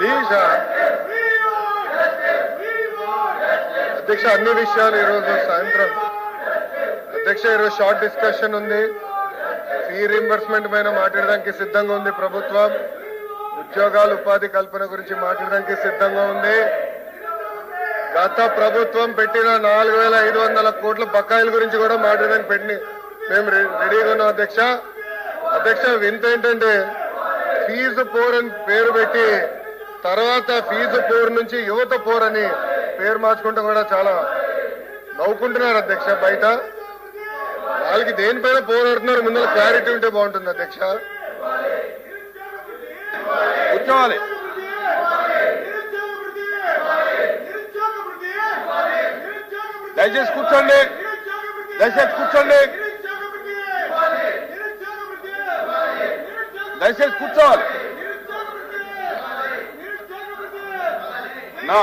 Please uh, అధ్యక్ష అన్ని విషయాలు ఈరోజు సాయంత్రం. అధ్యక్ష ఈరోజు షార్ట్ డిస్కషన్ ఉంది. ఫీ రీంబర్స్మెంట్ పైన మాట్లాడడానికి సిద్ధంగా ఉంది ప్రభుత్వం. ఉద్యోగాలు ఉపాధి కల్పన గురించి మాట్లాడడానికి సిద్ధంగా ఉంది. గత ప్రభుత్వం పెట్టిన నాలుగు వేల ఐదు వందల కోట్ల బకాయిల గురించి కూడా మాట్లాడడానికి పెట్టి మేము రెడీగా ఉన్నాం అధ్యక్ష. అధ్యక్ష వింత ఏంటంటే ఫీజు పోర్ అని పేరు పెట్టి తర్వాత ఫీజు పోర్ నుంచి యువత పోర్ అని పేరు మార్చుకుంటూ కూడా చాలా నవ్వుకుంటున్నారు అధ్యక్ష. బయట వాళ్ళకి దేనిపైన పోరాడుతున్నారు? ముందర క్లారిటీ ఉంటే బాగుంటుంది అధ్యక్ష. కూర్చోవాలి. దయచేసి కూర్చోండి. దయచేసి కూర్చోండి. దయచేసి కూర్చోవాలి. నా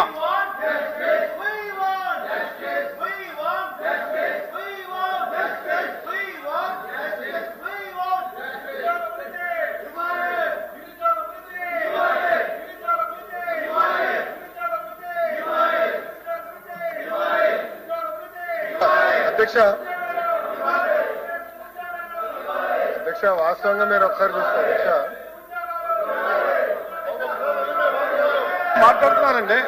అధ్యక్ష అధ్యక్ష వాస్తవంగా మీరు ఒకసారి చూస్తే అధ్యక్ష మాట్లాడుతున్నారండి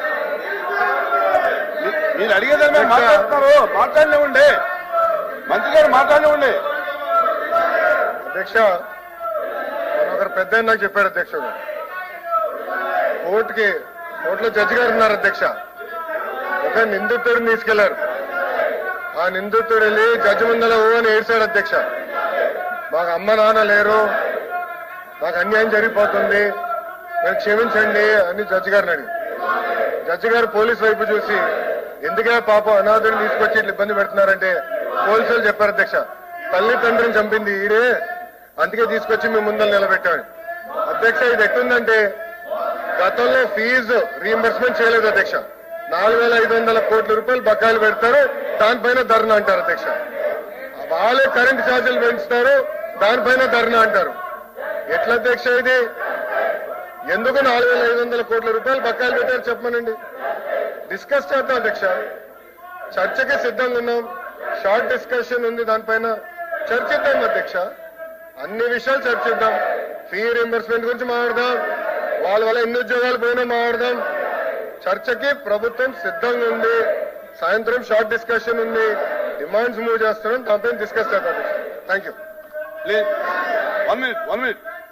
మీరు అడిగేదాన్ని మీరు మాట్లాడుతున్నారు. మాట్లాడలేమండి మంత్రి గారు మాట్లాడలేమండి అధ్యక్ష ఒకరు పెద్ద నాకు చెప్పారు అధ్యక్ష. కోర్టుకి కోర్టులో జడ్జి గారు ఉన్నారు అధ్యక్ష. ఒక నిందితుడిని తీసుకెళ్ళారు. ఆ నిందితుడు వెళ్ళి జడ్జి ముందర ఓ అని ఏడ్చాడు అధ్యక్ష. మాకు అమ్మ నాన్న లేరు. మాకు అన్యాయం జరిగిపోతుంది. మేము క్షమించండి అని జడ్జి గారిని అడిగి జడ్జి గారు పోలీస్ వైపు చూసి ఎందుకే పాపం అనాథులు తీసుకొచ్చి ఇట్లా ఇబ్బంది పెడుతున్నారంటే పోలీసులు చెప్పారు అధ్యక్ష. తల్లి తండ్రిని చంపింది ఈడే. అందుకే తీసుకొచ్చి మీ ముందర నిలబెట్టాడు అధ్యక్ష ఇది ఎట్టుందంటే గతంలో ఫీజు రీఎంబర్స్మెంట్ చేయలేదు అధ్యక్ష. నాలుగు వేల ఐదు వందల కోట్ల రూపాయలు బకాయిలు పెడతారు దానిపైన ధర్నా అంటారు అధ్యక్ష. వాళ్ళే కరెంట్ ఛార్జీలు పెంచుతారు దానిపైన ధర్నా అంటారు. ఎట్లా అధ్యక్ష ఇది? ఎందుకు నాలుగు వేల ఐదు వందల కోట్ల రూపాయలు బకాయిలు పెట్టారు చెప్పమనండి. డిస్కస్ చేద్దాం అధ్యక్ష. చర్చకి సిద్ధంగా ఉన్నాం. షార్ట్ డిస్కషన్ ఉంది దానిపైన. చర్చిద్దాం అధ్యక్ష. అన్ని విషయాలు చర్చిద్దాం. ఫీ రియంబర్స్మెంట్ గురించి మాట్లాడదాం. వాళ్ళ వల్ల ఎన్ని ఉద్యోగాలు పోయినా మాట్లాడదాం. చర్చకి ప్రభుత్వం సిద్ధంగా ఉంది. సాయంత్రం షార్ట్ డిస్కషన్ ఉంది. డిమాండ్స్ మూవ్ చేస్తున్నాం. దానిపైన డిస్కస్ చేద్దాం thank you please one minute one minute